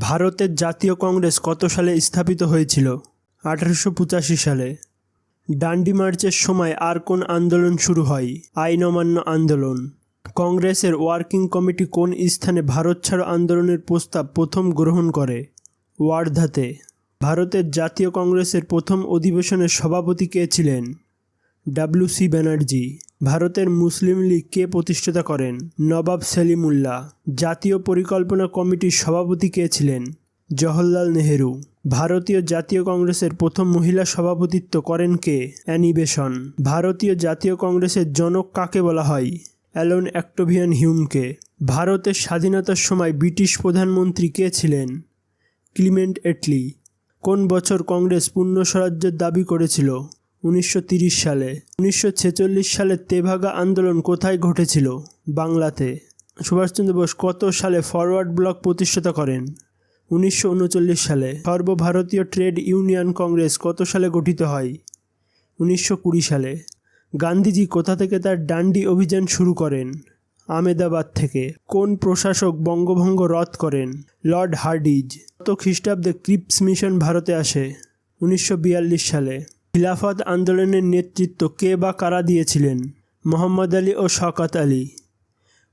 ভারতের জাতীয় কংগ্রেস কত সালে স্থাপিত হয়েছিল? আঠারোশো পঁচাশি সালে। ডান্ডি মার্চের সময় আর কোন আন্দোলন শুরু হয়? আইন অমান্য আন্দোলন। কংগ্রেসের ওয়ার্কিং কমিটি কোন স্থানে ভারত ছাড়ো আন্দোলনের প্রস্তাব প্রথম গ্রহণ করে? ওয়ার্ধাতে। ভারতের জাতীয় কংগ্রেসের প্রথম অধিবেশনের সভাপতি কে ছিলেন? W C Banerjee. ভারতের মুসলিম লীগ কে প্রতিষ্ঠাতা করেন নবাব সেলিমুল্লাহ। জাতীয় পরিকল্পনা কমিটির সভাপতি কে ছিলেন? জওহরলাল নেহেরু। ভারতীয় জাতীয় কংগ্রেসের প্রথম মহিলা সভাপতিত্ব করেন কে? অ্যানিবেশন ভারতীয় জাতীয় কংগ্রেসের জনক কাকে বলা হয়? অ্যালন অ্যাক্টোভিয়ান হিউমকে ভারতের স্বাধীনতার সময় ব্রিটিশ প্রধানমন্ত্রী কে ছিলেন? Clement Attlee. কোন বছর কংগ্রেস পূর্ণ স্বরাজ্যের দাবি করেছিল? উনিশশো সালে। উনিশশো ছেচল্লিশ সালে তেভাগা আন্দোলন কোথায় ঘটেছিল? বাংলাতে। সুভাষচন্দ্র বোস কত সালে ফরওয়ার্ড ব্লক প্রতিষ্ঠাতা করেন? উনিশশো উনচল্লিশ সালে সর্বভারতীয় ট্রেড ইউনিয়ন কংগ্রেস কত সালে গঠিত হয়? উনিশশো কুড়ি সালে গান্ধীজি কোথা থেকে তার ডান্ডি অভিযান শুরু করেন? আমেদাবাদ থেকে। কোন প্রশাসক বঙ্গভঙ্গ রদ করেন? Lord Hardinge. কত খ্রিস্টাব্দে ক্রিপস মিশন ভারতে আসে? উনিশশো বিয়াল্লিশ সালে খিলাফত আন্দোলনের নেতৃত্ব কে বা কারা দিয়েছিলেন? মোহাম্মদ আলী ও শওকত আলী।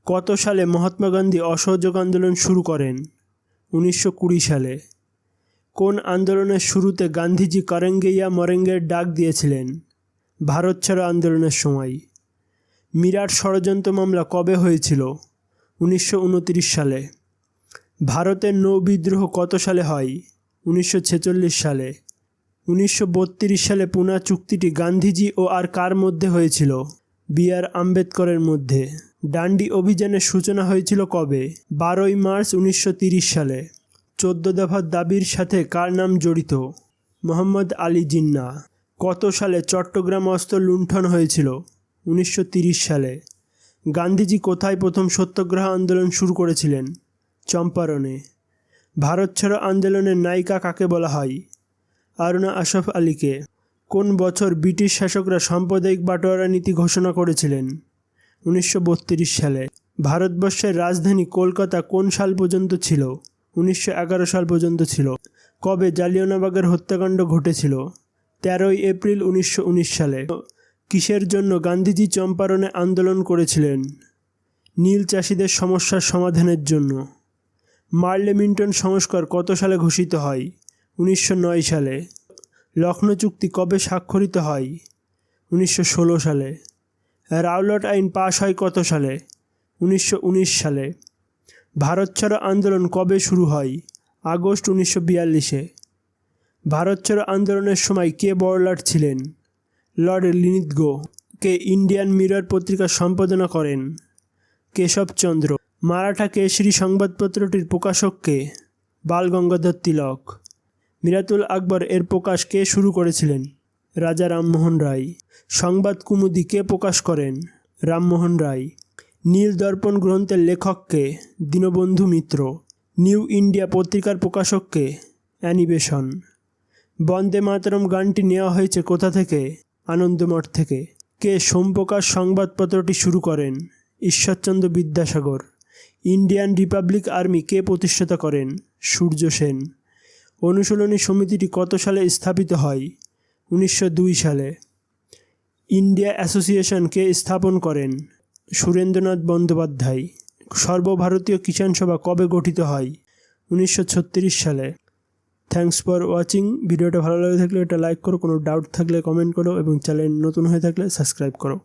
কত সালে মহাত্মা গান্ধী অসহযোগ আন্দোলন শুরু করেন? উনিশশো কুড়ি সালে। কোন আন্দোলনের শুরুতে গান্ধীজি করেঙ্গেইয়া মরেঙ্গের ডাক দিয়েছিলেন? ভারত ছাড়ো আন্দোলনের সময়। মিরাট ষড়যন্ত্র মামলা কবে হয়েছিল? উনিশশো উনত্রিশ সালে। ভারতের নৌ বিদ্রোহ কত সালে হয়? উনিশশো ছেচল্লিশ সালে। উনিশশো বত্রিশ সালে পুনা চুক্তিটি গান্ধীজি ও আর কার মধ্যে হয়েছিল? বি আর আম্বেদকরের মধ্যে। ডান্ডি অভিযানের সূচনা হয়েছিল কবে? বারোই মার্চ উনিশশো সালে। চোদ্দ দফার দাবির সাথে কার নাম জড়িত? মোহাম্মদ আলী জিন্না। কত সালে চট্টগ্রাম অস্ত্র লুণ্ঠন হয়েছিল? উনিশশো সালে। গান্ধীজি কোথায় প্রথম সত্যাগ্রহ আন্দোলন শুরু করেছিলেন? চম্পারণে। ভারত ছাড়ো আন্দোলনের নায়িকা কাকে বলা হয়? আরুণা আশরাফ আলীকে। কোন বছর ব্রিটিশ শাসকরা সাম্প্রদায়িক বাটোয়ারা নীতি ঘোষণা করেছিলেন? উনিশশো বত্রিশ সালে। ভারতবর্ষের রাজধানী কলকাতা কোন সাল পর্যন্ত ছিল? উনিশশো এগারো সাল পর্যন্ত ছিল। কবে জালিয়ানবাগের হত্যাকাণ্ড ঘটেছিল? তেরোই এপ্রিল উনিশশো উনিশ সালে। কিসের জন্য গান্ধীজি চম্পারণে আন্দোলন করেছিলেন? নীল চাষিদের সমস্যার সমাধানের জন্য। মার্লেমিন্টন সংস্কার কত সালে ঘোষিত হয়? উনিশশো নয় সালে লখনৌ চুক্তি কবে স্বাক্ষরিত হয়? উনিশশো ষোলো সালে। রাওলট আইন পাশ হয় কত সালে? উনিশশো উনিশ সালে। ভারত ছাড়ো আন্দোলন কবে শুরু হয়? আগস্ট উনিশশো বিয়াল্লিশে। ভারত ছাড়ো আন্দোলনের সময় কে বড়লাট ছিলেন? লর্ড লিনিৎগো কে ইন্ডিয়ান মিরর পত্রিকা সম্পাদনা করেন? কেশবচন্দ্র মারাঠা কেশরী সংবাদপত্রটির প্রকাশককে বাল গঙ্গাধর তিলক। মিরাতুল আকবর এর প্রকাশ কে শুরু করেছিলেন? রাজা রামমোহন রায়। সংবাদ কুমুদি কে প্রকাশ করেন? রামমোহন রায়। নীল দর্পণ গ্রন্থের লেখককে দীনবন্ধু মিত্র। নিউ ইন্ডিয়া পত্রিকার প্রকাশককে অ্যানিবেশন বন্দে মাতরম গানটি নেওয়া হয়েছে কোথা থেকে? আনন্দমঠ থেকে। কে সোমপ্রকাশ সংবাদপত্রটি শুরু করেন? Ishwarchandra Vidyasagar. Indian Republic Army কে প্রতিষ্ঠাতা করেন? সূর্য সেন। অনুশীলনী সমিতিটি কত সালে স্থাপিত হয়? উনিশশো দুই সালে। ইন্ডিয়া অ্যাসোসিয়েশন কে স্থাপন করেন? সুরেন্দ্রনাথ বন্দ্যোপাধ্যায়। সর্বভারতীয় কিষাণ সভা কবে গঠিত হয়? উনিশশো ছত্রিশ সালে। Thanks for watching. ভিডিওটা ভালো লাগে থাকলে এটা লাইক করো, কোনো ডাউট থাকলে কমেন্ট করো এবং চ্যানেল নতুন হয়ে থাকলে সাবস্ক্রাইব করো।